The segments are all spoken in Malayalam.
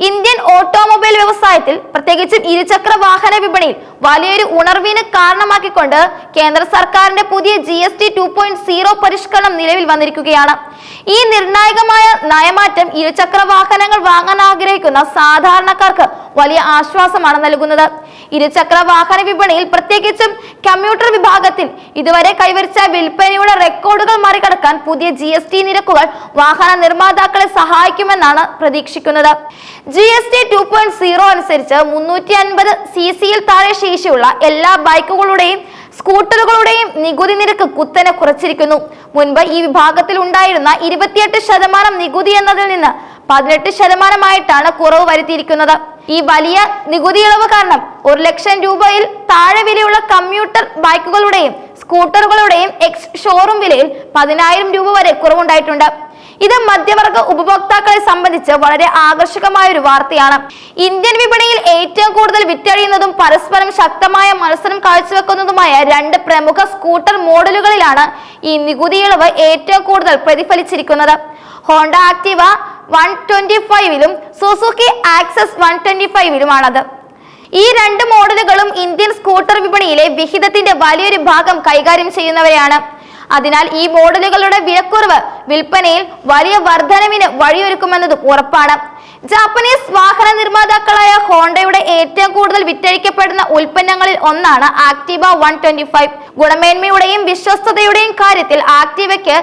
ഇന്ത്യൻ ഓട്ടോമൊബൈൽ വ്യവസായത്തിൽ പ്രത്യേകിച്ചും ഇരുചക്ര വാഹന വിപണിയിൽ വലിയൊരു ഉണർവിന് കാരണമാക്കിക്കൊണ്ട് കേന്ദ്ര സർക്കാരിന്റെ പുതിയ G S T two point zero പരിഷ്കരണം നിലവിൽ വന്നിരിക്കുകയാണ്. ഈ നിർണായകമായ നയമാറ്റം ഇരുചക്ര വാഹനങ്ങൾ വാങ്ങാൻ ആഗ്രഹിക്കുന്ന സാധാരണക്കാർക്ക് വലിയ ആശ്വാസമാണ് നൽകുന്നത്. ഇരുചക്ര വാഹന വിപണിയിൽ പ്രത്യേകിച്ചും കമ്പ്യൂട്ടർ വിഭാഗത്തിൽ ഇതുവരെ കൈവരിച്ച വിൽപ്പനയുടെ റെക്കോർഡുകൾ മറികടക്കാൻ പുതിയ ജി എസ് ടി നിരക്കുകൾ വാഹന നിർമ്മാതാക്കളെ സഹായിക്കുമെന്നാണ് പ്രതീക്ഷിക്കുന്നത്. G S T two point zero അനുസരിച്ച് മുന്നൂറ്റി അൻപത് സി സിയിൽ താഴെ ശേഷിയുള്ള എല്ലാ ബൈക്കുകളുടെയും സ്കൂട്ടറുകളുടെയും നികുതി നിരക്ക് കുത്തനെ കുറച്ചിരിക്കുന്നു. മുൻപ് ഈ വിഭാഗത്തിൽ ഉണ്ടായിരുന്ന ഇരുപത്തിയെട്ട് ശതമാനം നികുതി എന്നതിൽ നിന്ന് പതിനെട്ട് ശതമാനമായിട്ടാണ് കുറവ് വരുത്തിയിരിക്കുന്നത്. ഈ വലിയ നികുതി ഇളവ് കാരണം ഒരു ലക്ഷം രൂപയിൽ താഴെ വിലയുള്ള കമ്മ്യൂട്ടർ ബൈക്കുകളുടെയും സ്കൂട്ടറുകളുടെയും എക്സ് ഷോറൂം വിലയിൽ പതിനായിരം രൂപ വരെ കുറവുണ്ടായിട്ടുണ്ട്. ഇത് മധ്യവർഗ ഉപഭോക്താക്കളെ സംബന്ധിച്ച് വളരെ ആകർഷകമായ ഒരു വാർത്തയാണ്. ഇന്ത്യൻ വിപണിയിൽ ഏറ്റവും കൂടുതൽ വിറ്റഴിയുന്നതും പരസ്പരം ശക്തമായ മത്സരം കാഴ്ചവെക്കുന്നതുമായ രണ്ട് പ്രമുഖ സ്കൂട്ടർ മോഡലുകളിലാണ് ഈ നികുതി ഇളവ് ഏറ്റവും കൂടുതൽ പ്രതിഫലിച്ചിരിക്കുന്നത്. ഹോണ്ട ആക്ടിവ വൺ ട്വന്റി ഫൈവിലും സുസുക്കി ആക്സസ് വൺ ട്വന്റി ഫൈവിലുമാണത്. ഈ രണ്ട് മോഡലുകളും ഇന്ത്യൻ സ്കൂട്ടർ വിപണിയിലെ വിഹിതത്തിന്റെ വലിയൊരു ഭാഗം കൈകാര്യം ചെയ്യുന്നവരെയാണ്. അതിനാൽ ഈ മോഡലുകളുടെ വിലക്കുറവ് വിൽപ്പനയിൽ വലിയ വർധനവിന് വഴിയൊരുക്കുമെന്നതും ഉറപ്പാണ്. ജാപ്പനീസ് വാഹന നിർമ്മാതാക്കളായ ഹോണ്ടയുടെ ഏറ്റവും കൂടുതൽ വിറ്റഴിക്കപ്പെടുന്ന ഉൽപ്പന്നങ്ങളിൽ ഒന്നാണ് ആക്ടിവ വൺ ട്വന്റി ഫൈവ്. ഗുണമേന്മയുടെയും വിശ്വസ്തതയുടെയും കാര്യത്തിൽ ആക്ടിവയ്ക്ക്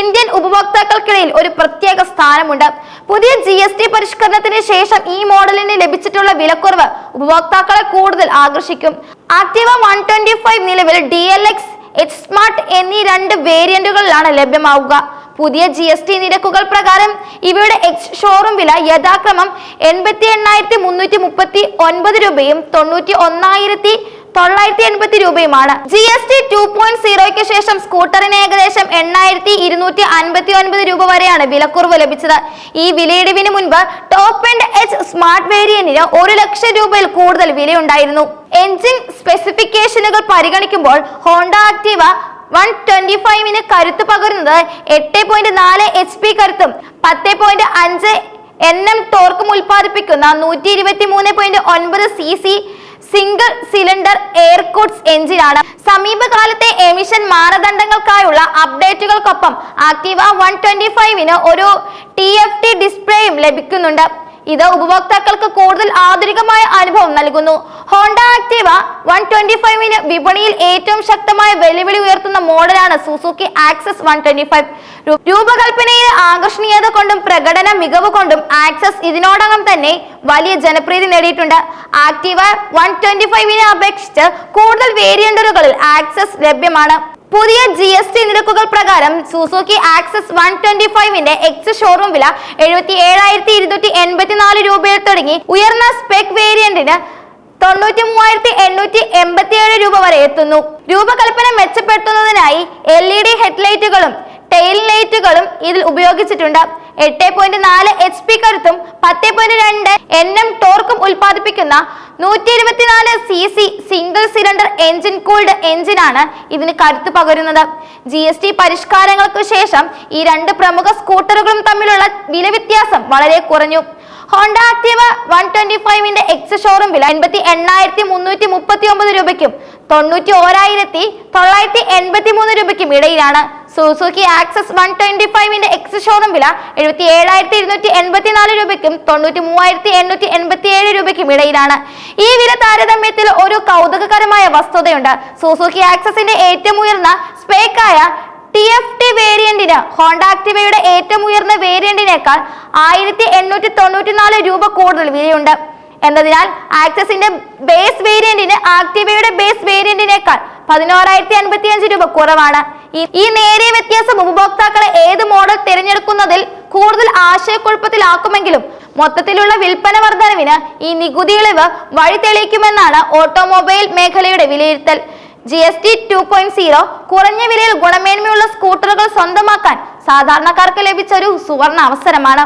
ഇന്ത്യൻ ഉപഭോക്താക്കൾക്കിടയിൽ ഒരു പ്രത്യേക സ്ഥാനമുണ്ട്. പുതിയ ജി എസ് ടി പരിഷ്കരണത്തിന് ശേഷം ഈ മോഡലിന് ലഭിച്ചിട്ടുള്ള വിലക്കുറവ് ഉപഭോക്താക്കളെ കൂടുതൽ ആകർഷിക്കും. ആക്ടിവ വൺ ട്വന്റി ഫൈവ് നിലവിൽ D L X H smart എന്നീ രണ്ട് വേരിയന്റുകളിലാണ് ലഭ്യമാവുക. പുതിയ ജി എസ് ടി നിരക്കുകൾ പ്രകാരം ഇവയുടെ എക്സ് ഷോറൂം വില യഥാക്രമം എൺപത്തി എണ്ണായിരത്തി മുന്നൂറ്റി മുപ്പത്തി ഒൻപത് രൂപയും തൊണ്ണൂറ്റി ഒന്നായിരത്തി തൊള്ളായിരത്തി എൺപത്തി രൂപയുമാണ് G S T two point സീറോയ്ക്ക് ശേഷം സ്കൂട്ടറിന് ഏകദേശം എണ്ണായിരത്തി ഇരുന്നൂറ്റി അൻപത്തി ഒൻപത് രൂപ വരെയാണ് വിലക്കുറവ് ലഭിച്ചത്. ഈ വിലയിടിവിന് മുൻപ് ടോപ്പ് ആൻഡ് എച്ച് സ്മാർട്ട് വേരിയന്റിന് ഒരു ലക്ഷം രൂപയിൽ കൂടുതൽ വിലയുണ്ടായിരുന്നു. എഞ്ചിൻ സ്പെസിഫിക്കേഷനുകൾ പരിഗണിക്കുമ്പോൾ ഹോണ്ട ആക്റ്റീവ വൺ ട്വന്റി ഫൈവിന് കരുത്ത് പകരുന്നത് എട്ട് പോയിന്റ് നാല് എച്ച് പി കരുത്തും പത്ത് പോയിന്റ് അഞ്ച് എൻ എം ടോർക്കും ഉൽപ്പാദിപ്പിക്കുന്ന നൂറ്റി ഇരുപത്തി മൂന്ന് പോയിന്റ് ഒൻപത് C C single cylinder air കൂട്ട്സ് എഞ്ചിനാണ് സമീപകാലത്തെ എമിഷൻ മാനദണ്ഡങ്ങൾക്കായുള്ള അപ്ഡേറ്റുകൾക്കൊപ്പം ആക്റ്റീവ വൺ ട്വന്റി ഫൈവിന് ഒരു ടി എഫ് ടി ഡിസ്പ്ലേയും ലഭിക്കുന്നുണ്ട്. ഇത് ഉപഭോക്താക്കൾക്ക് കൂടുതൽ ആധുനികമായ അനുഭവം നൽകുന്നു. ഹോണ്ട ആക്ടീവ വൺ ട്വന്റി ഫൈവിന് വിപണിയിൽ ഏറ്റവും ശക്തമായ വെല്ലുവിളി ഉയർത്തുന്ന മോഡലാണ് Suzuki Access one twenty five രൂപകൽപ്പനയിലെ ആകർഷണീയത കൊണ്ടും പ്രകടന മികവ് കൊണ്ടും ആക്സസ് ഇതിനോടകം തന്നെ വലിയ ജനപ്രീതി നേടിയിട്ടുണ്ട്. ആക്ടീവ വൺ ട്വന്റി ഫൈവിനെ അപേക്ഷിച്ച് കൂടുതൽ വേരിയന്റുകളിൽ ആക്സസ് ലഭ്യമാണ്. പുതിയ ജി എസ് ടി നിരക്കുകൾ പ്രകാരം സുസുക്കി ആക്സസ് വൺ ട്വന്റി ഫൈവിന്റെ എക്സ് ഷോറൂം വില എഴുപത്തി ഏഴായിരത്തി ഇരുന്നൂറ്റി എൺപത്തി നാല് രൂപയിൽ തുടങ്ങി. ഉയർന്ന സ്പെക് വേരിയന്റിന് തൊണ്ണൂറ്റി മൂവായിരത്തി എണ്ണൂറ്റി എൺപത്തിയേഴ് രൂപ വരെ എത്തുന്നു. രൂപകൽപ്പന മെച്ചപ്പെടുത്തുന്നതിനായി എൽ ഇ ഡി ഹെഡ്ലൈറ്റുകളും ടെയിൽ ലൈറ്റുകളും ഇതിൽ ഉപയോഗിച്ചിട്ടുണ്ട്. എട്ട് പോയിന്റ് നാല് എച്ച് പി കരുത്തും പത്ത് പോയിന്റ് രണ്ട് എൻ എം ടോർക്കും ഉൽപ്പാദിപ്പിക്കുന്ന നൂറ്റി ഇരുപത്തിനാല് C C single cylinder engine cooled എഞ്ചിനാണ് ഇതിന് കരുത്ത് പകരുന്നത്. ജി എസ് ടി പരിഷ്കാരങ്ങൾക്ക് ശേഷം ഈ രണ്ട് പ്രമുഖ സ്കൂട്ടറുകളും തമ്മിലുള്ള വില വ്യത്യാസം വളരെ കുറഞ്ഞു. ഹോണ്ട ആക്റ്റീവ് വൺ ട്വന്റി ഫൈവിന്റെ എക്സ് ഷോറൂം വില എൺപത്തി എണ്ണായിരത്തി മുന്നൂറ്റി മുപ്പത്തി ഒമ്പത് രൂപയ്ക്കും തൊണ്ണൂറ്റി ഓരായിരത്തി തൊള്ളായിരത്തി എൺപത്തി മൂന്ന് രൂപയ്ക്കും ഇടയിലാണ്. സുസുക്കി ആക്സസ് വൺ ട്വന്റി ഫൈവിന്റെ എക്സ് ഷോറൂം വില എഴുപത്തി ഏഴായിരത്തി ഇരുന്നൂറ്റി എൺപത്തി നാല് രൂപയ്ക്കും തൊണ്ണൂറ്റി മൂവായിരത്തി എണ്ണൂറ്റി എൺപത്തി ഏഴ് രൂപയ്ക്കും ഇടയിലാണ്. ഈ വില താരതമ്യത്തിൽ ഒരു കൗതുകകരമായ വസ്തുതയുണ്ട്. സുസുക്കി ആക്സസിന്റെ ഏറ്റവും ഉയർന്ന സ്പേക്കായ ടി എഫ് ടി വേരിയന്റിന് ഹോണ്ട ആക്ടിവയുടെ ഏറ്റവും ഉയർന്ന വേരിയന്റിനേക്കാൾ ആയിരത്തി എണ്ണൂറ്റി തൊണ്ണൂറ്റി നാല് രൂപ കൂടുതൽ വിലയുണ്ട്. എന്നതിനാൽ ആക്സസിന്റെ ബേസ് വേരിയന്റിന് ആക്ടിവയുടെ ബേസ് വേരിയന്റിനേക്കാൾ പതിനോറായിരത്തി അൻപത്തി അഞ്ച് രൂപ കുറവാണ്. ഈ നേരിയ വ്യത്യാസം ഉപഭോക്താക്കളെ ഏത് മോഡൽ തിരഞ്ഞെടുക്കുന്നതിൽ കൂടുതൽ ആശയക്കുഴപ്പത്തിലാക്കുമെങ്കിലും മൊത്തത്തിലുള്ള വിൽപ്പന വർധനവിന് ഈ നികുതി ഇളവ് വഴി തെളിയിക്കുമെന്നാണ് ഓട്ടോമൊബൈൽ മേഖലയുടെ വിലയിരുത്തൽ. G S T two point zero കുറഞ്ഞ വിലയിൽ ഗുണമേന്മയുള്ള സ്കൂട്ടറുകൾ സ്വന്തമാക്കാൻ സാധാരണക്കാർക്ക് ലഭിച്ച ഒരു സുവർണ അവസരമാണ്.